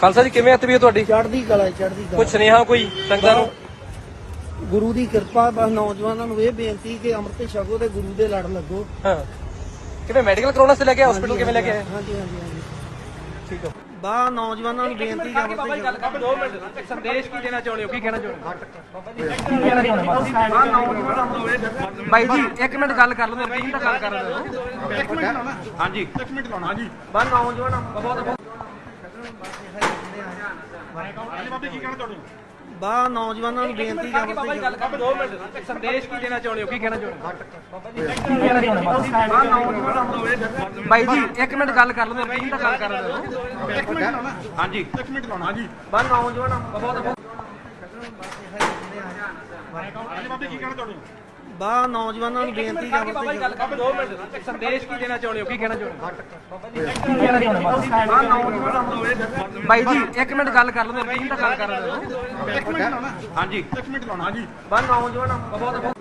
ਖਾਲਸਾ ਜੀ ਕਿਵੇਂ ਆ ਤਬੀਅਤ ਤੁਹਾਡੀ? ਚੜ੍ਹਦੀ ਕਲਾ ਚੜ੍ਹਦੀ ਕਲਾ। ਸੁਨੇਹਾ ਕੋਈ ਸੰਗਤਾਂ ਨੂੰ? ਗੁਰੂ ਦੀ ਕਿਰਪਾ ਬਸ ਨੌਜਵਾਨਾਂ ਨੂੰ ਇਹ ਬੇਨਤੀ ਕਿ ਅੰਮ੍ਰਿਤ ਛਕੋ ਤੇ ਗੁਰੂ ਦੇ ਲੜ ਲੱਗੋ। ਹਾਂ। ਕਿਵੇਂ ਮੈਡੀਕਲ ਕਰਾਉਣਾ ਸੀ ਲੈ ਕੇ ਹਸਪੀਟਲ ਕਿਵੇਂ ਲੈ ਕੇ ਆਏ? ਹਾਂਜੀ ਹਾਂਜੀ। ਠੀਕ ਹੈ ਬਾ ਨੌਜਵਾਨਾਂ ਨੂੰ ਬੇਨਤੀ ਕਿ ਅੰਮ੍ਰਿਤ ਛਕੋ ਕਰ 2 ਮਿੰਟ। ਇੱਕ ਸੰਦੇਸ਼ ਕੀ ਦੇਣਾ ਚਾਹੁੰਦੇ ਹੋ? ਕੀ ਕਹਿਣਾ ਚਾਹੁੰਦੇ ਹੋ? ਬਾਈ ਜੀ 1 ਮਿੰਟ ਗੱਲ ਕਰ ਲਓ ਮੇਰੇ ਟੀਮ ਦਾ ਗੱਲ ਕਰ ਰਹੇ ਹੋ। ਹਾਂਜੀ। ਬਾ ਨੌਜਵਾਨ ਬਾ ਨੌਜਵਾਨਾਂ ਨੂੰ ਬੇਨਤੀ ਕਿ ਅੰਮ੍ਰਿਤ ਛਕੋ ਗੱਲ ਕਰ 2 ਮਿੰਟ। ਇੱਕ ਸੰਦੇਸ਼ ਕੀ ਦੇਣਾ ਚਾਹੁੰਦੇ ਹੋ? ਕੀ ਕਹਿਣਾ ਚਾਹੁੰਦੇ ਹੋ? ਬਾਈ ਜੀ 1 ਮਿੰਟ ਗੱਲ ਕਰ ਲਓ ਮੇਰੇ ਦਾ ਗੱਲ ਕਰ ਰਹੇ ਹੋ। ਹਾਂਜੀ। ਬਾ ਨੌਜਵਾਨ ਬਾ ਨੌਜਵਾਨਾਂ ਨੂੰ। ਬੇਨਤੀ ਕਿ ਅੰਮ੍ਰਿਤ ਛਕੋ ਗੱਲ ਕਰ 2 ਮਿੰਟ। ਇੱਕ ਸੰਦੇਸ਼ ਕੀ ਦੇਣਾ ਚਾਹੁੰਦੇ ਹੋ? ਕੀ ਕਹਿਣਾ ਚਾਹੁੰਦੇ ਹੋ? ਬਾਈ ਜੀ 1 ਮਿੰਟ ਗੱਲ ਕਰ ਲਓ ਦਾ ਗੱਲ ਕਰ ਰਹੇ ਹੋ ਹਾਂਜੀ। ਬਾ ਨੌਜਵਾਨ